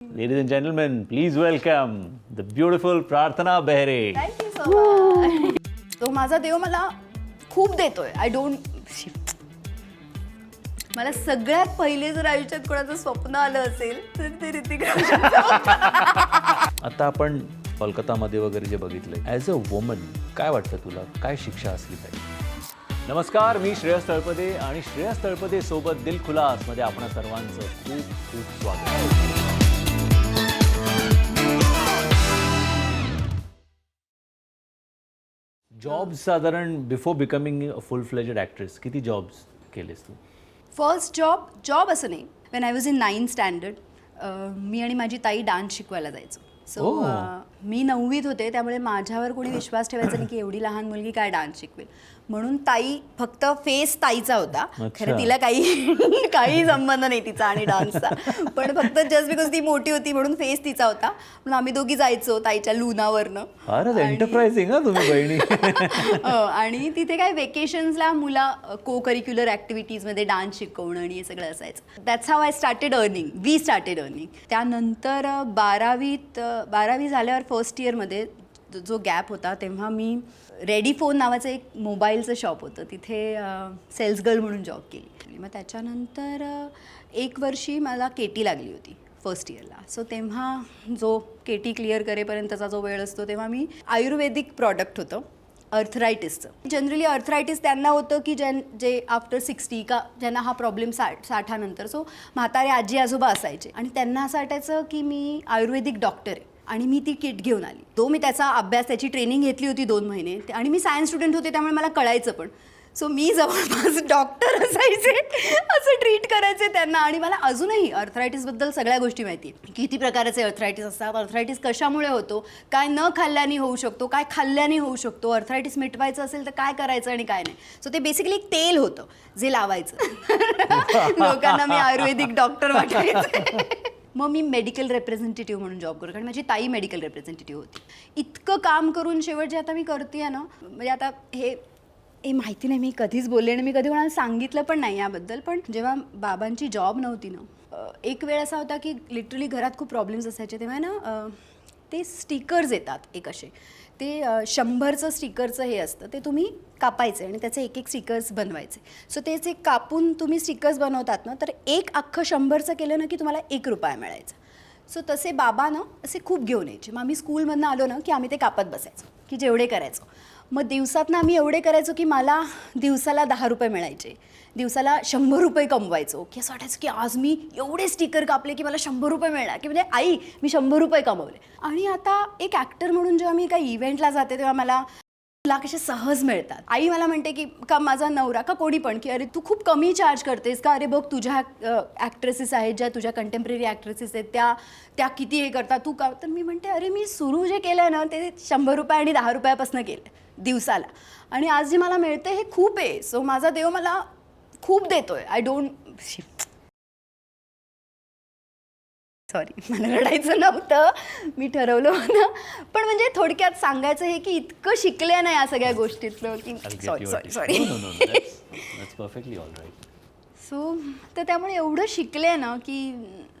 Ladies and gentlemen, please welcome the beautiful Prarthana Behre. Thank you so much तो माझा देव मला खूप देतोय. आय डोंट मला सगळ्यात पहिले जर आयुष्यात कोणाचं स्वप्न आलं असेल तर ते ऋतिक आता आपण कोलकातामध्ये वगैरे जे बघितलंय ॲज अ वुमन काय वाटतं तुला? काय शिक्षा असली पाहिजे? नमस्कार मी श्रेयस तळपदे आणि श्रेयस तळपदे सोबत दिल खुलासमध्ये आपण सर्वांचं खूप खूप स्वागत. जॉब्स साधारण before becoming a full fledged actress किती जॉब्स केलेस तू? फर्स्ट जॉब जॉब असं नाही. When I was in nine standard मी आणि माझी ताई डान्स शिकवायला जायचो. So Oh. मी नववीत होते त्यामुळे माझ्यावर कोणी विश्वास ठेवायचा नाही की एवढी लहान मुलगी काय डान्स शिकवेल. म्हणून ताई फक्त फेस ताईचा होता. खरं तिला काही काही संबंध नाही तिचा आणि डान्सचा पण फक्त जस्ट बिकॉज ती मोठी होती म्हणून फेस तिचा होता. म्हणून आम्ही दोघी जायचो ताईच्या लुनावरनं. एंटरप्राइझिंग हा आणि तिथे काय वेकेशन्सला मुला को करिक्युलर ॲक्टिव्हिटीजमध्ये डान्स शिकवणं आणि हे सगळं असायचं. That's how I started earning we started earning त्यानंतर बारावीत बारावी झाल्यावर फर्स्ट इयरमध्ये जो- गॅप होता तेव्हा मी रेडी फोन नावाचं एक मोबाईलचं शॉप होतं. तिथे सेल्स गर्ल म्हणून जॉब केली. मग त्याच्यानंतर एक वर्षी मला केटी लागली होती फर्स्ट इयरला सो तेव्हा जो केटी क्लिअर करेपर्यंतचा जो वेळ असतो तेव्हा मी आयुर्वेदिक प्रॉडक्ट होतं अर्थरायटिसचं जनरली अर्थरायटिस त्यांना होतं की ज्यां जे आफ्टर सिक्स्टी का ज्यांना हा प्रॉब्लेम साठ साठानंतर. सो म्हातारे आजी आजोबा असायचे. आणि त्यांना असं वाटायचं की मी आयुर्वेदिक डॉक्टर आहे. आणि मी ती किट घेऊन आली. तो मी त्याचा अभ्यास त्याची ट्रेनिंग घेतली होती दोन महिने. आणि मी सायन्स स्टुडंट होते त्यामुळे मला कळायचं पण. सो मी जवळपास डॉक्टर असायचे असं ट्रीट करायचे त्यांना. आणि मला अजूनही अर्थरायटिसबद्दल सगळ्या गोष्टी माहिती किती प्रकारचे अर्थरायटिस असतात अर्थरायटिस कशामुळे होतो काय न खाल्ल्याने होऊ शकतो काय खाल्ल्याने होऊ शकतो. अर्थरायटिस मिटवायचं असेल तर काय करायचं आणि काय नाही. सो ते बेसिकली एक तेल होतं जे लावायचं. लोकांना मी आयुर्वेदिक डॉक्टर वाटायचं. मग मी मेडिकल रेप्रेझेंटेटिव्ह म्हणून जॉब करतो कारण माझी ताई मेडिकल रेप्रेझेंटेटिव्ह होती. इतकं काम करून शेवट जे आता मी करते ना म्हणजे आता हे हे माहिती नाही मी कधीच बोलले आणि मी कधी कोणाला सांगितलं पण नाही याबद्दल. पण जेव्हा बाबांची जॉब नव्हती ना एक वेळ असा होता की लिटरली घरात खूप प्रॉब्लेम्स असायचे. तेव्हा ना ते स्टिकर्स येतात एक असे. ते शंभरचं स्टिकरचं हे असतं ते तुम्ही कापायचे आणि त्याचे एक एक स्टिकर्स बनवायचे. सो ते जे कापून तुम्ही स्टिकर्स बनवतात ना तर एक अख्खं शंभरचं केलं ना की तुम्हाला एक रुपया मिळायचा. सो तसे बाबा ना असे खूप घेऊन यायचे. मग आम्ही स्कूलमधनं आलो ना की आम्ही ते कापत बसायचो की जेवढे करायचो. मग दिवसातनं आम्ही एवढे करायचो की मला दिवसाला दहा रुपये मिळायचे. दिवसाला शंभर रुपये कमवायचो. की असं वाटायचं की आज मी एवढे स्टिकर कापले की मला शंभर रुपये मिळणार. की म्हणजे आई मी शंभर रुपये कमवले. आणि आता एक ॲक्टर म्हणून जेव्हा मी काही इव्हेंटला जाते तेव्हा मला तुला कसे सहज मिळतात. आई मला म्हणते की का माझा नवरा का कोणी पण की अरे तू खूप कमी चार्ज करतेस का? अरे बघ तुझ्या ॲक्ट्रेसेस आहेत ज्या तुझ्या कंटेम्पररी ॲक्ट्रेसेस आहेत त्या त्या किती हे करतात तू का? तर मी म्हणते अरे मी सुरू जे केलं आहे ना ते शंभर रुपये आणि दहा रुपयापासून केलं दिवसाला. आणि आज जे मला मिळतं हे खूप आहे. सो माझा देव मला खूप देतोय. आय डोंट सॉरी मला रडायचं नव्हतं. मी ठरवलं होतं. पण म्हणजे थोडक्यात सांगायचं हे की इतकं शिकले ना या सगळ्या गोष्टीतलं की sorry sorry sorry perfectly all right so तर त्यामुळे एवढं शिकले ना की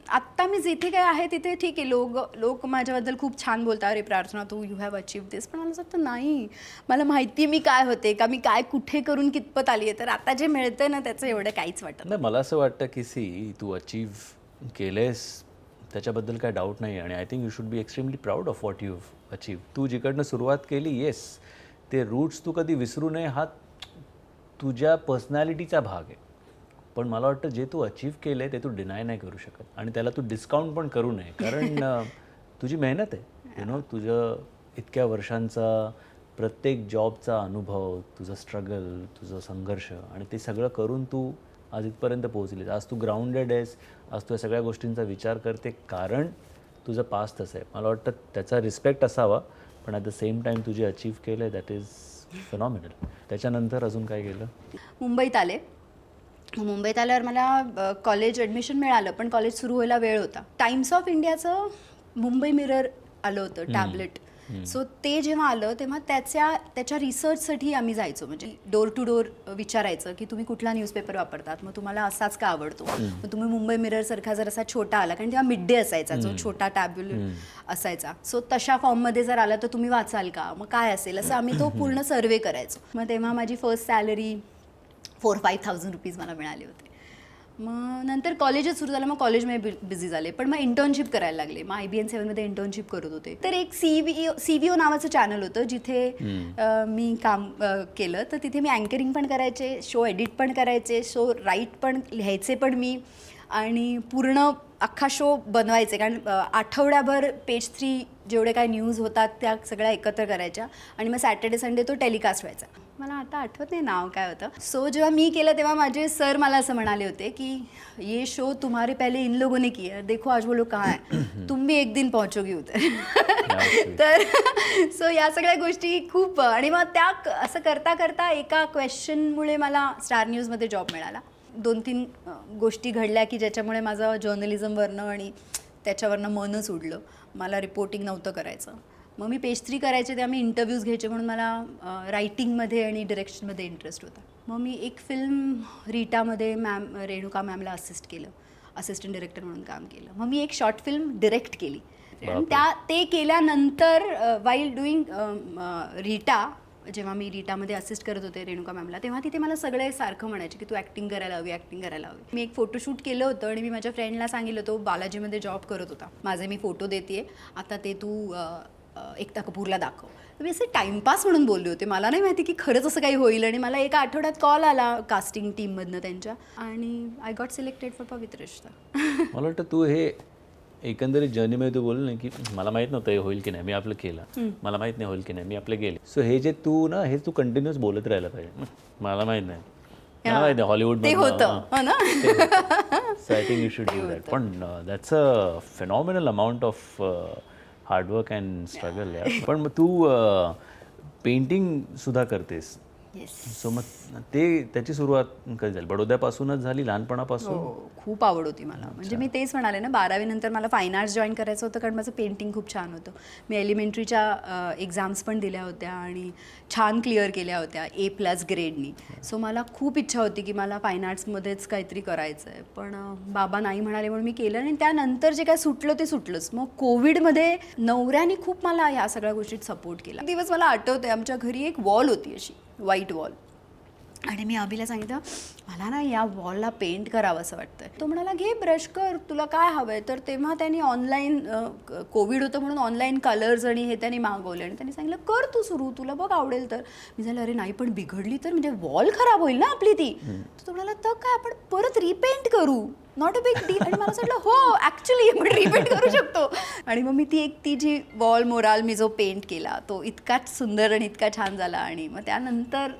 आत्ता मी जिथे काय आहे तिथे ठीक आहे. लोक लोक माझ्याबद्दल खूप छान बोलतात. अरे प्रार्थना तू यू हॅव अचीव दिस पण मला असं वाटतं नाही. मला माहिती आहे मी काय होते का मी काय कुठे करून कितपत आली आहे. तर आता जे मिळतं ना त्याचं एवढं काहीच वाटत नाही मला असं वाटतं की सी तू अचीव केलेस त्याच्याबद्दल काय डाऊट नाही. आणि I think you should be extremely proud of what you achieve तू जिकडनं सुरुवात केली येस ते रूट्स तू कधी विसरू नये. हा तुझ्या पर्सनॅलिटीचा भाग आहे. पण मला वाटतं जे तू अचीव केलं आहे ते तू डिनाय नाही करू शकत. आणि त्याला तू डिस्काउंट पण करू नये. कारण तुझी मेहनत आहे. यु नो तुझं इतक्या वर्षांचा प्रत्येक जॉबचा अनुभव तुझं स्ट्रगल तुझं संघर्ष आणि ते सगळं करून तू आज इथपर्यंत पोहोचलीस. आज तू ग्राउंडेड आहेस. आज तू या सगळ्या गोष्टींचा विचार करते. कारण तुझं पास तसं आहे. मला वाटतं त्याचा रिस्पेक्ट असावा. पण ॲट द सेम टाईम तुझे अचीव केलं आहे दॅट इज फिनॉमिनल त्याच्यानंतर अजून काय केलं? मुंबईत आले. मुंबईत आल्यावर मला कॉलेज ॲडमिशन मिळालं पण कॉलेज सुरू व्हायला वेळ होता. टाइम्स ऑफ इंडियाचं मुंबई मिरर आलं होतं टॅबलेट सो ते जेव्हा आलं तेव्हा त्याच्या त्याच्या रिसर्चसाठी आम्ही जायचो. म्हणजे डोर टू डोर विचारायचं की तुम्ही कुठला न्यूजपेपर वापरतात? मग तुम्हाला असाच का आवडतो? मग तुम्ही मुंबई मिरर सारखा जर असा छोटा आला कारण तेव्हा मिड डे असायचा जो छोटा टॅब्युल असायचा. सो तशा फॉर्ममध्ये जर आला तर तुम्ही वाचाल का? मग काय असेल? असं आम्ही तो पूर्ण सर्वे करायचो. मग तेव्हा माझी first salary four five thousand rupees मला मिळाले होते. मग नंतर कॉलेजच सुरू झालं मग कॉलेजमध्ये बिझी झाले. पण मग इंटर्नशिप करायला लागले. मग आय बी एन सेवनमध्ये इंटर्नशिप करत होते. तर एक C V C V O नावाचं चॅनल होतं जिथे मी काम केलं. तर तिथे मी अँकरिंग पण करायचे शो एडिट पण करायचे शो राईट पण लिहायचे पण मी. आणि पूर्ण अख्खा शो बनवायचे. कारण आठवड्याभर पेज थ्री जेवढे काय न्यूज होतात त्या सगळ्या एकत्र करायच्या. आणि मग सॅटर्डे संडे तो टेलिकास्ट व्हायचा. मला आता आठवत नाही नाव काय होतं. सो जेव्हा मी केलं तेव्हा माझे सर मला असं म्हणाले होते की ये शो तुम्हारे पहले इन लोगों ने किया. देखो आज वो लोग कहाँ है. तुम भी एक दिन पहुंचोगी उधर. तर सो या सगळ्या गोष्टी खूप आणि मग त्या क- असं करता करता एका क्वेश्चनमुळे मला स्टार न्यूजमध्ये जॉब मिळाला. दोन तीन गोष्टी घडल्या की ज्याच्यामुळे माझं जर्नलिझमवरनं आणि त्याच्यावरनं मनच उडलं. मला रिपोर्टिंग नव्हतं करायचं. मग मी पेज थ्री करायचे तेव्हा मी इंटरव्ह्यूज घ्यायचे म्हणून मला रायटिंगमध्ये आणि डिरेक्शनमध्ये इंटरेस्ट होता. मग मी एक फिल्म रीटामध्ये मॅम रेणुका मॅमला असिस्ट केलं. असिस्टंट डिरेक्टर म्हणून काम केलं. मग मी एक शॉर्ट फिल्म डिरेक्ट केली. आणि त्या ते केल्यानंतर वाईल डुईंग रीटा जेव्हा मी रीटामध्ये असिस्ट करत होते रेणुका मॅमला तेव्हा तिथे मला सगळे सारखं म्हणायचे की तू ॲक्टिंग करायला हवी ॲक्टिंग करायला हवी. मी एक फोटोशूट केलं होतं आणि मी माझ्या फ्रेंडला सांगितलं तो बालाजीमध्ये जॉब करत होता. माझे मी फोटो देते आता ते तू एकता कपूरला दाखव. तर मी असे टाइमपास म्हणून बोलले होते. मला नाही माहिती की खरंच असं काही होईल आणि मला एका आठवड्यात कॉल आला कास्टिंग टीममधनं त्यांच्या आणि आय गॉट सिलेक्टेड फॉर पवित्र रिश्ता मला वाटतं तू हे एकंदरीत जर्नीमध्ये तू बोल ना की मला माहीत नव्हतं हे होईल की नाही. मी आपलं केलं. मला माहीत नाही होईल की नाही. मी आपलं गेले. सो हे जे तू ना हे तू कंटिन्युअस बोलत राहायला पाहिजे. "हं, मला माहीत नाही. मला माहीत नाही हॉलिवूड ते होतं. हो. ना? So I think you should do that पण that's a phenomenal amount of hard work and struggle यार पण मग तू पेंटिंग सुद्धा करतेस. सो मग ते त्याची सुरुवात कधी झाली? बडोद्यापासूनच झाली? लहानपणापासून? हो खूप आवड होती मला. म्हणजे मी तेच म्हणाले ना बारावी नंतर मला फाईन आर्ट्स जॉईन करायचं होतं कारण माझं पेंटिंग खूप छान होतं. मी एलिमेंटरीच्या एक्झाम्स पण दिल्या होत्या आणि छान क्लिअर केल्या होत्या ए प्लस ग्रेडनी सो मला खूप इच्छा होती की मला फाईन आर्ट्समध्येच काहीतरी करायचं आहे पण बाबा नाही म्हणाले म्हणून मी केलं आणि त्यानंतर जे काय सुटलं ते सुटलंच. मग कोविडमध्ये नवऱ्याने खूप मला ह्या सगळ्या गोष्टीत सपोर्ट केला. दिवस मला आठवते आमच्या घरी एक वॉल होती अशी. व्हाईट वॉल आणि मी अभिला सांगितलं मला ना या वॉलला पेंट करावं असं वाटतंय. तो म्हणाला घे ब्रश कर तुला काय हवंय? तर तेव्हा त्यांनी ऑनलाईन कोविड होतं म्हणून ऑनलाईन कलर्स आणि हे त्यांनी मागवले. आणि त्यांनी सांगितलं कर तू सुरू तुला बघ आवडेल तर. मी झालं अरे नाही पण बिघडली तर म्हणजे वॉल खराब होईल ना आपली ती. तर तो म्हणाला तर काय आपण परत रिपेंट करू. नॉट अ बिग डील आणि मला वाटलं हो ॲक्च्युली आपण रिपेंट करू शकतो. आणि मग मी ती एक ती जी वॉल मोराल मी जो पेंट केला तो इतकाच सुंदर आणि इतका छान झाला. आणि मग त्यानंतर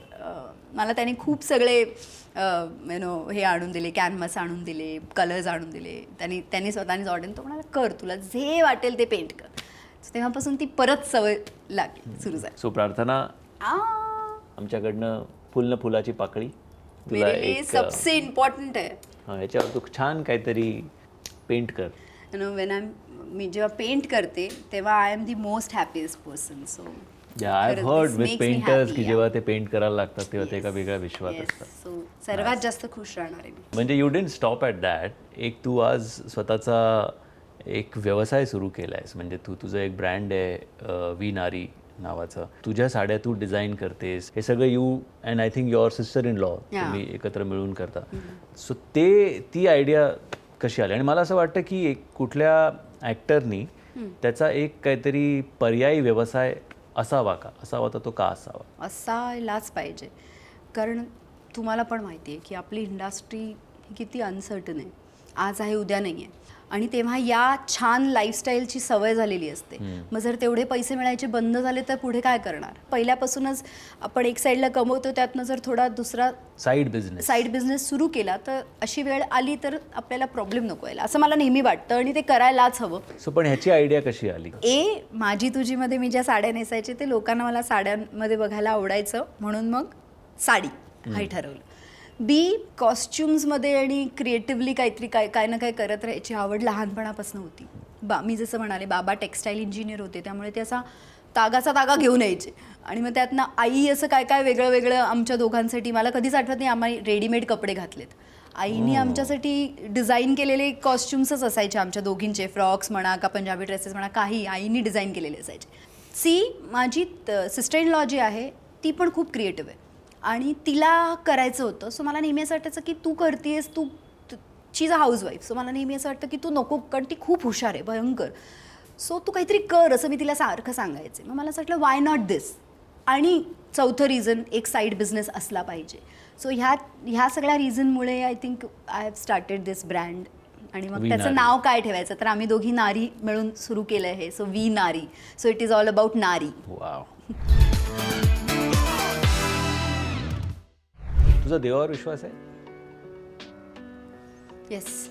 मला त्याने खूप सगळे यु नो हे आणून दिले कॅनव्हास आणून दिले कलर्स आणून दिले. त्यांनी त्यांनी स्वतःनेच ऑर्डर तो म्हणाला कर तुला जे वाटेल ते पेंट कर. तेव्हापासून ती परत सवय लागली सुरू झाली. सो प्रार्थना आमच्याकडनं फुल न फुलाची पाकळी. सबसे इम्पॉर्टंट आहे याच्यावर तू छान काहीतरी पेंट कर. यु नो वेन आय मी जेव्हा पेंट करते तेव्हा I am the most happiest person so I heard with painters की. जेव्हा ते पेंट करायला लागतात तेव्हा ते एका वेगळ्या विश्वात असतात. सो सर्वात जास्त खुश राहणार आहे म्हणजे you don't stop at that एक तू आज स्वतःचा एक व्यवसाय सुरू केला आहेस म्हणजे तू तुझं एक ब्रँड आहे वी नारी. नावाचं. तुझ्या साड्या तू डिझाईन करतेस. हे सगळं you and I think your sister in law. तुम्ही एकत्र मिळून करता. सो ते ती आयडिया कशी आली? आणि मला असं वाटतं की एक कुठल्या ॲक्टरनी त्याचा एक काहीतरी पर्यायी व्यवसाय असावा का? असावा तर तो का असावा? असायलाच पाहिजे. कारण तुम्हाला पण माहिती आहे की आपली इंडस्ट्री किती अनसर्टन आहे. आज आहे उद्या नाही आहे आणि तेव्हा या छान लाईफस्टाईलची सवय झालेली असते. मग जर तेवढे पैसे मिळायचे बंद झाले तर पुढे काय करणार? पहिल्यापासूनच आपण एक साईडला कमवतो त्यातनं जर थोडा दुसरा साईड बिझनेस साईड बिझनेस सुरू केला तर अशी वेळ आली तर आपल्याला प्रॉब्लेम नको यायला. असं मला नेहमी वाटतं आणि ते करायलाच हवं. सो पण ह्याची आयडिया कशी आली? ए माझी तुझीमध्ये मी ज्या साड्या नेसायचे ते लोकांना मला साड्यांमध्ये बघायला आवडायचं. म्हणून मग साडी. हे ठरवलं. बी कॉस्च्युम्समध्ये आणि क्रिएटिव्हली काहीतरी काय काय ना काय करत राहायची आवड लहानपणापासून होती. बा मी जसं म्हणाले बाबा टेक्स्टाईल इंजिनियर होते त्यामुळे ते असा तागाचा तागा घेऊन यायचे. आणि मग त्यातनं आई असं काय काय वेगळं वेगळं आमच्या दोघांसाठी मला कधीच आठवत नाही आम्ही रेडीमेड कपडे घातलेत. आईनी आमच्यासाठी डिझाईन केलेले कॉस्ट्युम्सच असायचे आमच्या दोघींचे फ्रॉक्स म्हणा का पंजाबी ड्रेसेस म्हणा काही आईनी डिझाईन केलेले असायचे. सी माझी सिस्टर इन लॉ जी आहे ती पण खूप क्रिएटिव्ह आहे. आणि तिला करायचं होतं. सो मला नेहमी असं वाटायचं की तू करतेस तू is a house wife so मला नेहमी असं वाटतं की तू नको कारण ती खूप हुशार आहे भयंकर. सो तू काहीतरी कर असं मी तिला सारखं सांगायचे. मग मला असं वाटलं वाय नॉट दिस आणि चौथं रिझन एक साईड बिझनेस असला पाहिजे. सो ह्या ह्या सगळ्या रिझनमुळे I think I have started this brand आणि मग त्याचं. नाव काय ठेवायचं? तर आम्ही दोघी नारी मिळून सुरू केलं आहे so we Nari. So it is all about Nari. तुझा देवावर विश्वास आहे? येस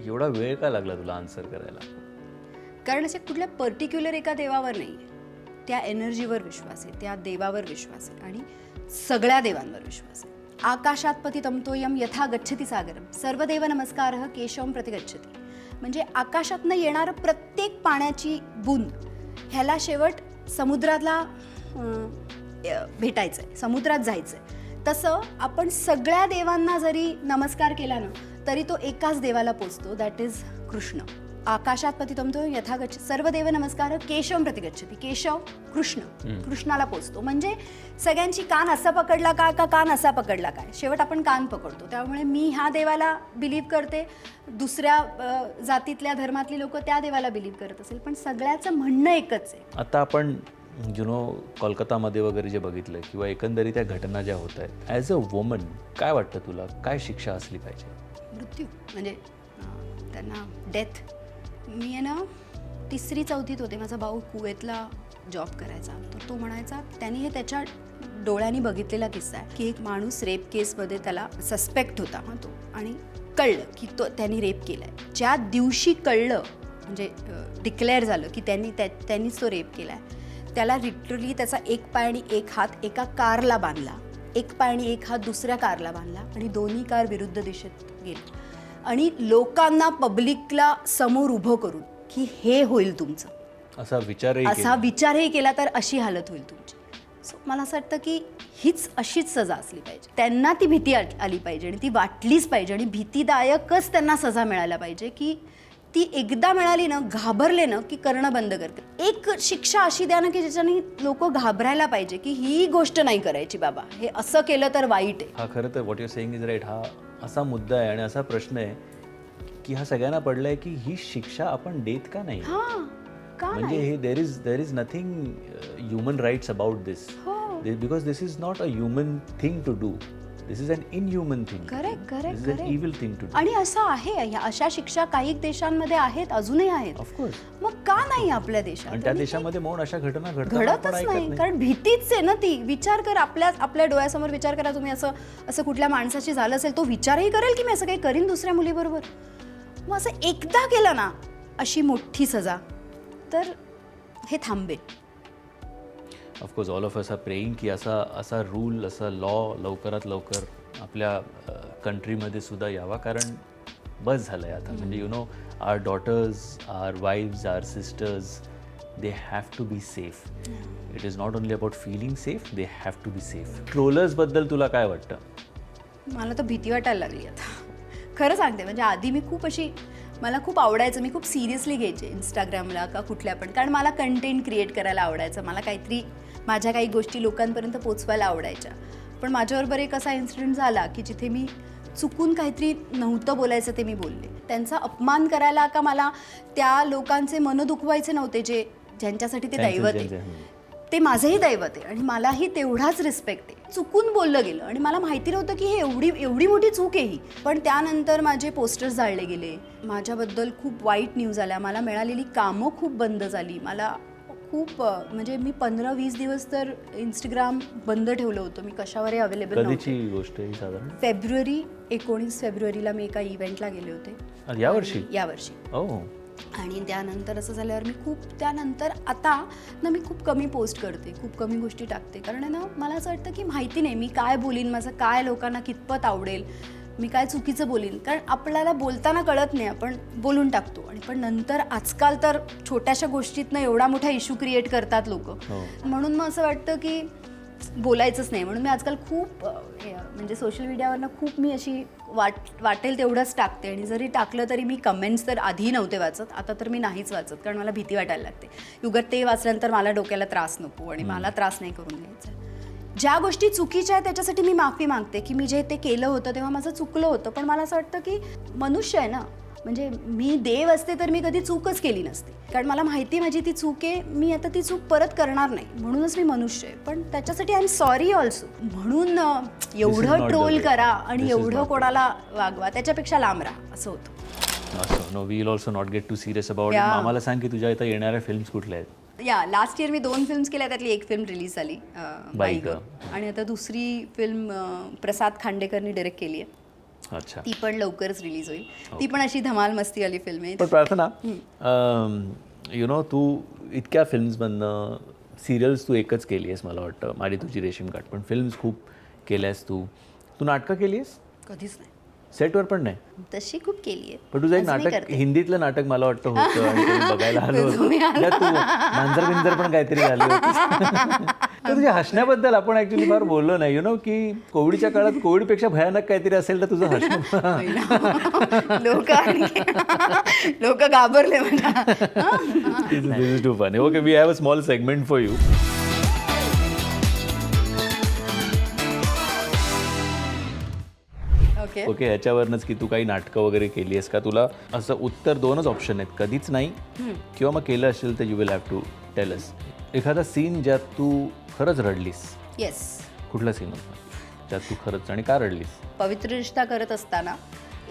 एवढा वेळ का लागला तुला आन्सर करायला? कारण असे कुठल्या पर्टिक्युलर एका देवावर नाही त्या एनर्जीवर विश्वास आहे त्या देवावर विश्वास आहे आणि सगळ्या देवांवर विश्वास आहे. आकाशात पती तमतोयम यथा गच्छती सागरम. सर्व देव नमस्कार केशवम प्रति गच्छती. म्हणजे आकाशातनं येणारं प्रत्येक पाण्याची बूंद ह्याला शेवट समुद्रातला भेटायचं आहे समुद्रात जायचं आहे तसं आपण सगळ्या देवांना जरी नमस्कार केला ना तरी तो एकाच देवाला पोचतो. That is Krishna. आकाशात पतितम तो यथागच्छ. सर्व देव नमस्कार केशवम प्रतिगच्छती केशव कृष्ण. कृष्णाला पोचतो. म्हणजे सगळ्यांची कान असा पकडला का का कान असा पकडला काय? शेवट आपण कान पकडतो. त्यामुळे मी ह्या देवाला बिलीव्ह करते. दुसऱ्या जातीतल्या धर्मातली लोक त्या देवाला बिलीव्ह करत असेल. पण सगळ्याचं म्हणणं एकच आहे. आता आपण यु नो कोलकातामध्ये वगैरे जे बघितलं किंवा एकंदरीत त्या घटना ज्या होत आहेत ॲज अ वुमन काय वाटतं तुला? काय शिक्षा असली पाहिजे? मृत्यू म्हणजे त्यांना डेथ मी आहे ना तिसरी चौथीत होते. माझा भाऊ कुवेतला जॉब करायचा. तर तो म्हणायचा त्यांनी हे त्याच्या डोळ्यांनी बघितलेला किस्सा आहे की एक माणूस रेप केसमध्ये त्याला सस्पेक्ट होता. हा तो. आणि कळलं की तो त्यांनी रेप केला आहे ज्या दिवशी कळलं म्हणजे डिक्लेअर झालं की त्यांनी त्या त्यांनीच तो रेप केला आहे त्याला लिटरली त्याचा एक पाय आणि एक हात एका कारला बांधला. एक पाय आणि एक हात दुसऱ्या कारला बांधला आणि दोन्ही कार विरुद्ध दिशेत गेले. आणि लोकांना पब्लिकला समोर उभं करून की हे होईल तुमचं. असा विचारही असा केला. विचारही केला तर अशी हालत होईल तुमची. सो मला असं वाटतं की हीच अशीच सजा असली पाहिजे. त्यांना ती भीती आली पाहिजे आणि ती वाटलीच पाहिजे आणि भीतीदायकच त्यांना सजा मिळायला पाहिजे की ती एकदा मिळाली ना घाबरले ना की करणं बंद करते एक शिक्षा अशी द्या ना की ज्याच्याने लोक घाबरायला पाहिजे की ही गोष्ट नाही करायची बाबा. हे असं केलं तर वाईट आहे. हा खरं तर what your saying is right हा असा मुद्दा आहे आणि असा प्रश्न आहे की हा सगळ्यांना पडलाय की ही शिक्षा आपण देत का नाही? का म्हणजे हे there is there is nothing human rights about this because this is not a human thing to do this is an inhuman thing correct, this is an. Evil thing to do आणि असं आहे ह्या अशा शिक्षा काही देशांमध्ये आहेत अजूनही आहेत. ऑफकोर्स मग का नाही आपल्या देशात? आणि त्या आणि देशामध्ये म्हणून अशा घटना घडतच नाही. कारण भीतीच आहे ना ती. विचार कर आपल्या आपल्या डोळ्यासमोर विचार करा तुम्ही. असं असं कुठल्या माणसाची झालं असेल तो विचारही करेल की मी असं काही करीन दुसऱ्या मुलीबरोबर. मग असं एकदा केलं ना अशी मोठी सजा तर हे थांबेल. Of course all of us are praying की असा असा रूल असा लॉ लवकरात लवकर आपल्या कंट्रीमध्ये सुद्धा यावा. कारण बस झालं आहे आता. म्हणजे you know our daughters our wives our sisters they have to be safe it is not only about feeling safe they have to be safe ट्रोलर्सबद्दल तुला काय वाटतं? मला तर भीती वाटायला लागली आता. खरं सांगते म्हणजे आधी मी खूप अशी मला खूप आवडायचं. मी खूप सिरियसली घ्यायचे इंस्टाग्रामला का कुठल्या पण. कारण मला कंटेंट क्रिएट करायला आवडायचं. मला काहीतरी माझ्या काही गोष्टी लोकांपर्यंत पोचवायला आवडायच्या. पण माझ्याबरोबर एक असा इन्सिडेंट झाला की जिथे मी चुकून काहीतरी नव्हतं बोलायचं ते मी बोलले. त्यांचा अपमान करायला का मला त्या लोकांचे मन दुखवायचे नव्हते जे ज्यांच्यासाठी ते दैवत आहे. ते माझंही दैवत आहे आणि मलाही तेवढाच रिस्पेक्ट आहे. चुकून बोललं गेलं आणि मला माहिती नव्हतं की हे एवढी एवढी मोठी चूक आहे ही. पण त्यानंतर माझे पोस्टर्स जाळले गेले. माझ्याबद्दल खूप वाईट न्यूज आल्या. मला मिळालेली कामं खूप बंद झाली. मला खूप म्हणजे मी पंधरा वीस दिवस तर इंस्टाग्राम बंद ठेवलं होतं. मी कशावरही अवेलेबल कधीची गोष्ट आहे ही साधारण? फेब्रुवारी एकोणीस फेब्रुवारीला मी एका इव्हेंटला गेले होते. यावर्षी? यावर्षी. ओ. आणि त्यानंतर असं झाल्यावर मी खूप त्यानंतर आता ना मी खूप कमी पोस्ट करते खूप कमी गोष्टी टाकते. कारण आहे ना मला असं वाटतं की माहिती नाही मी काय बोलीन माझं काय लोकांना कितपत आवडेल. मी काय चुकीचं बोलीन? कारण आपल्याला बोलताना कळत नाही आपण बोलून टाकतो. आणि पण नंतर आजकाल तर छोट्याशा गोष्टीतनं एवढा मोठा इश्यू क्रिएट करतात लोक. हो. म्हणून मग असं वाटतं की बोलायचंच नाही. म्हणून मी आजकाल खूप म्हणजे सोशल मीडियावरनं खूप मी अशी वाट वाटेल तेवढंच टाकते. आणि जरी टाकलं तरी मी कमेंट्स तर आधी नव्हते वाचत. आता तर मी नाहीच वाचत कारण मला भीती वाटायला लागते. युगत ते वाचल्यानंतर मला डोक्याला त्रास नको आणि मला त्रास नाही करून घ्यायचा ज्या गोष्टी चुकीच्या आहेत त्याच्यासाठी मी माफी मागते. की मी जे ते केलं होतं तेव्हा माझं चुकलं होतं. पण मला असं वाटतं की मनुष्य आहे ना म्हणजे मी देव असते तर मी कधी चूकच केली नसती. कारण मला माहिती माझी ती चूक आहे मी आता ती चूक परत करणार नाही. म्हणूनच मी मनुष्य आहे. पण त्याच्यासाठी आय एम सॉरी ऑल्सो म्हणून एवढं ट्रोल. करा आणि एवढं कोणाला वागवा. त्याच्यापेक्षा लांब राहा असं होतं. No we'll also not get too serious about. आम्हाला सांग की तुझ्या इथं येणाऱ्या फिल्म्स कुठल्या आहेत? या लास्ट इयर मी दोन फिल्म्स केल्या त्यातली एक फिल्म रिलीज झाली. आणि आता दुसरी फिल्म प्रसाद खांडेकरनी डिरेक्ट केली आहे. अच्छा. ती पण लवकरच रिलीज होईल. ती पण अशी धमाल मस्ती वाली फिल्म आहे. पण प्रार्थना यु नो तू इतक्या फिल्म्समधनं सिरियल्स तू एकच केली आहेस मला वाटतं. माझी तुझी रेशीम काठ पण फिल्म्स खूप केल्यास तू. तू नाटकं केली आहेस? कधीच नाही. सेटवर पण नाही. तशी खूप केली आहे. पण तुझं एक नाटक. हिंदीतलं नाटक मला वाटतं होतं आणि बघायला आलो होतो. तू मांजर बिंजर पण काहीतरी झाली तर तुझ्या हसण्याबद्दल आपण ऍक्च्युली फार बोललो नाही. यु नो की कोविडच्या काळात कोविडपेक्षा भयानक काहीतरी असेल तर तुझं हसणं. लोक लोक घाबरले मला This is too funny. Okay, we have a okay okay याच्यावरनच की तू काही नाटकं वगैरे केली आहेस का? तुला असं उत्तर दोनच ऑप्शन आहेत. कधीच नाही किंवा मग केलं असेल तर you will have to tell us एखादा सीन ज्यात तू खरंच रडलीस. येस कुठला सीन होता? ज्यात तू खरंच आणि का रडलीस? पवित्र रिश्ता करत असताना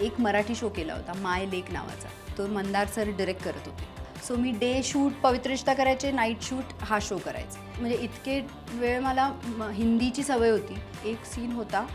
एक मराठी शो केला होता माय लेक नावाचा. तो मंदार सर डिरेक्ट करत होते. सो मी डे शूट पवित्र रिश्ता करायचे नाईट शूट हा शो करायचे. म्हणजे इतके वेळ मला हिंदीची सवय होती. एक सीन होता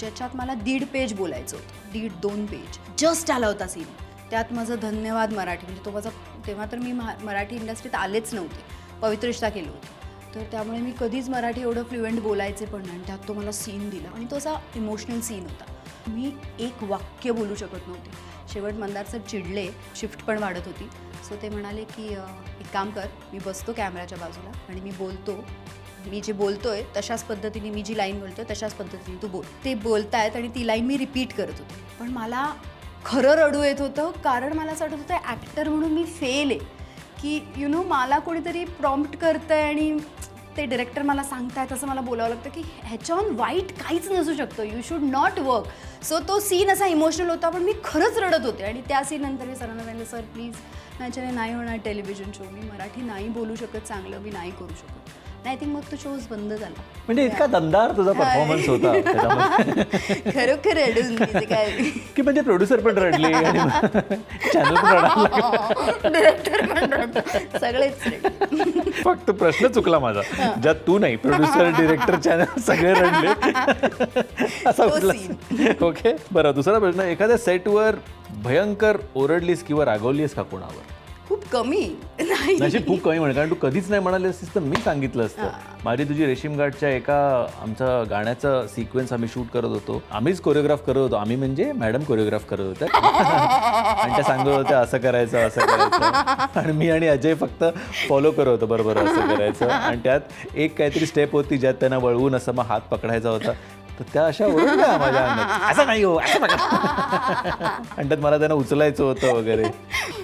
ज्याच्यात मला दीड पेज बोलायचं होतं. दीड दोन पेज. जस्ट आला होता सीन त्यात माझं धन्यवाद मराठी. म्हणजे तो माझा तेव्हा तर मी महा- मराठी इंडस्ट्रीत आलेच नव्हते. पवित्र रिश्ता केलं होतं. तर त्यामुळे मी कधीच मराठी एवढं फ्लुएंट बोलायचे पण नाही. आणि त्यात तो मला सीन दिला. आणि तो असा इमोशनल सीन होता. मी एक वाक्य बोलू शकत नव्हते. शेवट मंदार सर चिडले. शिफ्ट पण वाढत होती. सो ते म्हणाले की एक काम कर. मी बसतो कॅमेराच्या बाजूला आणि मी बोलतो मी जे बोलतोय तशाच पद्धतीने मी जी लाईन बोलतोय तशाच पद्धतीने तू बोल. ते बोलतायत आणि ती लाईन मी रिपीट करत होते. पण मला खरं रडू येत होतं कारण मला असं वाटत होतं ॲक्टर म्हणून मी फेल आहे. की यु नो मला कोणीतरी प्रॉम्प्ट आहे आणि ते डिरेक्टर मला सांगतायत असं मला बोलावं लागतं की ह्याच्याहून वाईट काहीच नसू शकतं. You should not work so तो सीन असा इमोशनल होता पण मी खरंच रडत होते. आणि त्या सीननंतर मी सरांना सांगितलं सर प्लीज माझ्याने नाही होणार टेलिव्हिजन शो मी मराठी नाही बोलू शकत चांगलं मी नाही करू शकत. नाही थिंक मग तो शोज बंद झाला. म्हणजे इतका दमदार तुझा परफॉर्मन्स होता त्याच्यामध्ये खरोखर रडून काय की म्हणजे प्रोड्युसर पण रडले चॅनल पण रडायला डिरेक्टर पण रडतो सगळेच रडले. फक्त प्रश्न चुकला माझा. ज्यात तू नाही प्रोड्युसर डिरेक्टर चॅनल सगळे रडले. असा तो कुठला ओके बरं दुसरा प्रश्न. एखाद्या सेटवर भयंकर ओरडलीस किंवा रागवलीस का कोणावर? कमी नाही. खूप कमी म्हणे कारण तू कधीच नाही म्हणाली असतीस तर मी सांगितलं असतं. माझी तुझी रेशीम घाटच्या एका आमचा गाण्याचा सिक्वेन्स आम्ही शूट करत होतो. आम्हीच कोरिओग्राफ करत होतो. आम्ही म्हणजे मॅडम कोरिओग्राफ करत होत्या. आणि त्या सांगत होत्या असं करायचं असं करायचं. आणि मी आणि अजय फक्त फॉलो करत होतो बरोबर असं करायचं. आणि त्यात एक काहीतरी स्टेप होती ज्यात त्यांना वळवून असं मग हात पकडायचा होता. तर त्या अशा ओरडल्या माझ्या अंगात असं नाही हो असं पकडा आणि त्यात मला त्यांना उचलायचं होतं वगैरे.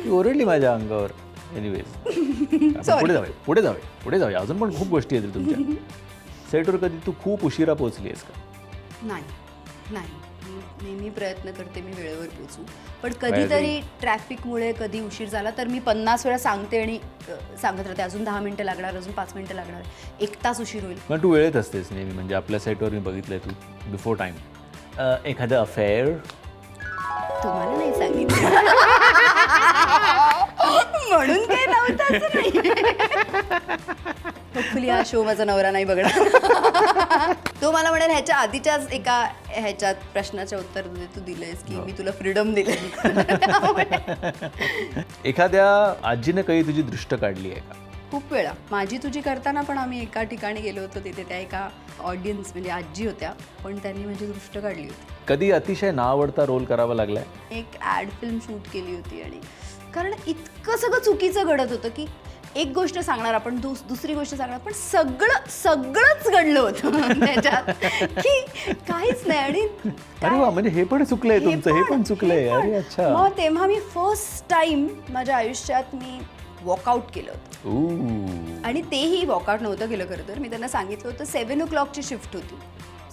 ती ओरडली माझ्या अंगावर. एनिवेज पुढे जाऊया पुढे जाऊया पुढे जाऊया. अजून पण खूप गोष्टी आहेत तुमच्या. सेटवर कधी तू खूप उशिरा पोहोचली आहेस का? नाही नाही. नेहमी प्रयत्न करते मी वेळेवर पोचू. पण कधीतरी ट्रॅफिकमुळे कधी उशीर झाला तर मी पन्नास वेळा सांगते आणि सांगत राहते अजून दहा मिनटं लागणार अजून पाच मिनटं लागणार. एक तास उशीर होईल. पण तू वेळेत असतेस नेहमी म्हणजे आपल्या सेटवर मी बघितलंय तू बिफोर टाईम एखादं अफेअर तुम्हाला नाही सांगितलं. म्हणून काही नव्हतं असं नाही. होपफुली हा शो माझा नवरा नाही बघणार. तो मला म्हणेल ह्याच्या आधीच्याच एका ह्याच्यात प्रश्नाच्या उत्तर तू दिलेस की मी तुला फ्रीडम दिले एखाद्या आजीनं काही तुझी दृष्ट काढली आहे का? खूप वेळा. माझी तुझी करताना पण आम्ही एका ठिकाणी गेलो होतो तिथे त्या एका ऑडियन्स म्हणजे आजी होत्या पण त्यांनी माझी दृष्ट काढली होती. कधी अतिशय ना आवडता रोल करावा लागलाय? एक ॲड फिल्म शूट केली होती आणि कारण इतकं सगळं चुकीचं घडत होतं की एक गोष्ट सांगणार आपण दुस दुसरी गोष्ट सांगणार पण सगळं सगळंच घडलं होतं त्याच्यात. की काहीच नाही. आणि अरे वा म्हणजे हे पण चुकलंय तुमचं हे पण चुकलंय. अरे अच्छा. मग तेव्हा मी फर्स्ट टाइम माझ्या आयुष्यात मी वॉकआउट केलं होतं. आणि तेही वॉकआउट नव्हतं केलं खरं तर. मी त्यांना सांगितलं होतं सेवन ओ क्लॉकची शिफ्ट होती.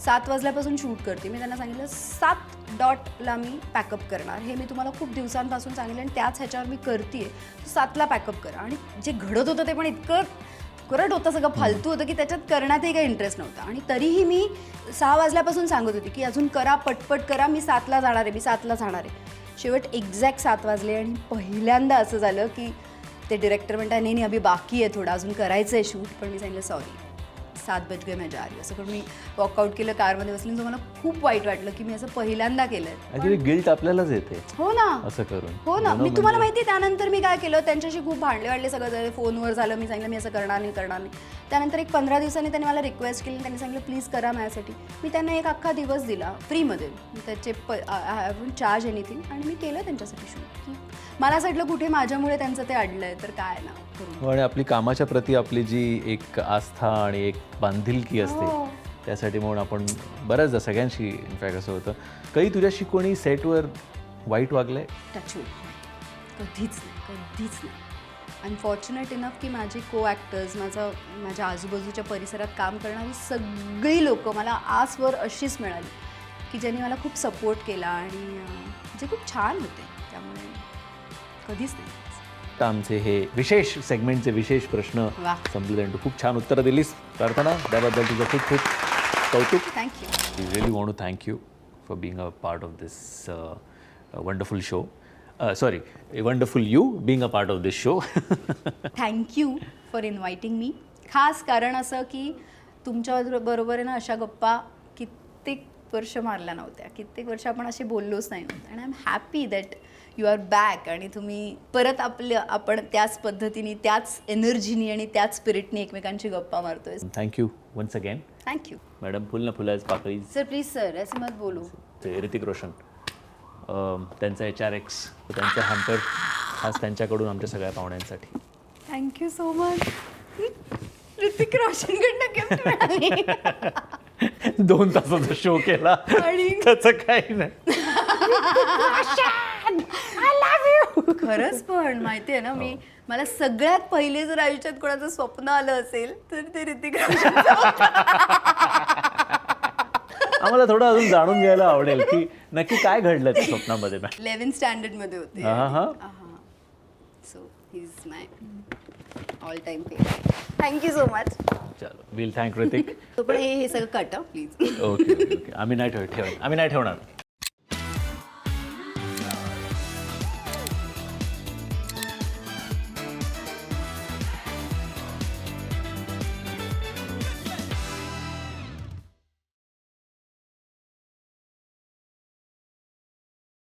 सात वाजल्यापासून शूट करते. मी त्यांना सांगितलं सात डॉटला मी पॅकअप करणार. हे मी तुम्हाला खूप दिवसांपासून सांगितलं आणि त्याच ह्याच्यावर मी करते सातला पॅकअप करा. आणि जे घडत होतं ते पण इतकं करत होतं सगळं फालतू होतं की त्याच्यात करण्यातही काही इंटरेस्ट नव्हता. आणि तरीही मी सहा वाजल्यापासून सांगत होती की अजून करा पटपट करा मी सातला जाणार आहे मी सातला जाणार आहे. शेवट एक्झॅक्ट सात वाजले आणि पहिल्यांदा असं झालं की ते डिरेक्टर म्हणतात नाही नाही अभि बाकी आहे थोडं अजून करायचं आहे शूट. पण मी सांगितलं सॉरी सात बज गए मैं जा रही हूँ असं करून मी वॉकआउट केलं कारमध्ये बसली आणि मला खूप वाईट वाटलं की मी असं पहिल्यांदा केलंय. ऍक्च्युली गिल्ट आपल्यालाच येते. हो ना. असं करून. हो ना. मी तुम्हाला म्हणजे- माहिती आहे, त्यानंतर मी काय केलं त्यांच्याशी खूप भांडले वाढले सगळं फोनवर झालं मी सांगितलं मी असं करणार नाही करणार नाही. त्यानंतर एक पंधरा दिवसांनी त्यांनी मला रिक्वेस्ट केली त्यांनी सांगितलं प्लीज करा माझ्यासाठी. मी त्यांना एक अख्खा दिवस दिला फ्रीमध्ये त्याचे प आय हॅव चार्ज एनिथिंग आणि मी केलं त्यांच्यासाठी शूट की मला असं वाटलं कुठे माझ्यामुळे त्यांचं ते अडलं आहे तर काय ना हो, आणि आपली कामाच्या प्रती आपली जी एक आस्था आणि एक बांधिलकी असते हो. त्यासाठी म्हणून आपण बऱ्याचदा सगळ्यांशी इनफॅक्ट असं होतं. काही तुझ्याशी कोणी सेटवर वाईट वागलंय? टचवूड कधीच नाही कधीच नाही. अनफॉर्च्युनेट इनफ की माझे को ॲक्टर्स माझं माझ्या आजूबाजूच्या परिसरात काम करणारी सगळी लोकं मला आजवर अशीच मिळाली. की ज्यांनी मला खूप सपोर्ट केला आणि जे खूप छान होते. त्यामुळे कधीच नाही. तर आमचे हे विशेष सेगमेंटचे विशेष प्रश्न. संपले. आणि तू खूप छान उत्तरं दिलीस प्रार्थना. त्याबद्दल तुझं खूप खूप कौतुक. Thank you for being a part of this uh, uh, wonderful show. Uh, sorry, a wonderful you being a part of this show. Thank you for inviting me खास कारण असं की तुमच्या बरोबर ना अशा गप्पा कित्येक वर्ष मारल्या नव्हत्या. कित्येक वर्ष आपण असे बोललोच नाही नव्हतं. आणि I am happy that you are back आणि तुम्ही परत आपलं आपण त्याच पद्धतीने त्याच एनर्जीनी आणि त्याच स्पिरिटने एकमेकांची गप्पा मारतोय. Thank you once again. Thank you madam फुल ना फुलाच पाकळी. सर प्लीज सर असे मत बोलू. ते ऋतिक रोशन. त्यांचा एच आर एक्स त्यांचा हॅम्पर खास त्यांच्याकडून आमच्या सगळ्या पाहुण्यांसाठी. Thank you so much Hrithik रोशनकडनं gift मिळाली. दोन तासाचा शो केला. आणि- त्याचं काही नाही. खरंच पण माहितीये ना मी मला सगळ्यात पहिले जर आयुष्यात कोणाचं स्वप्न आलं असेल तर ते ऋतिक रोशन आम्हाला थोडं अजून जाणून घ्यायला आवडेल की नक्की काय घडलं त्या स्वप्नामध्ये मॅम? इलेव्हन्थ स्टँडर्डमध्ये होते. हा, हा. So he is my all time favourite thank you so much चलो विल थँक ऋतिक तो पण हे हे सगळं cut please okay okay okay आम्ही नाही ठेव ठेव आम्ही नाही ठेवणार.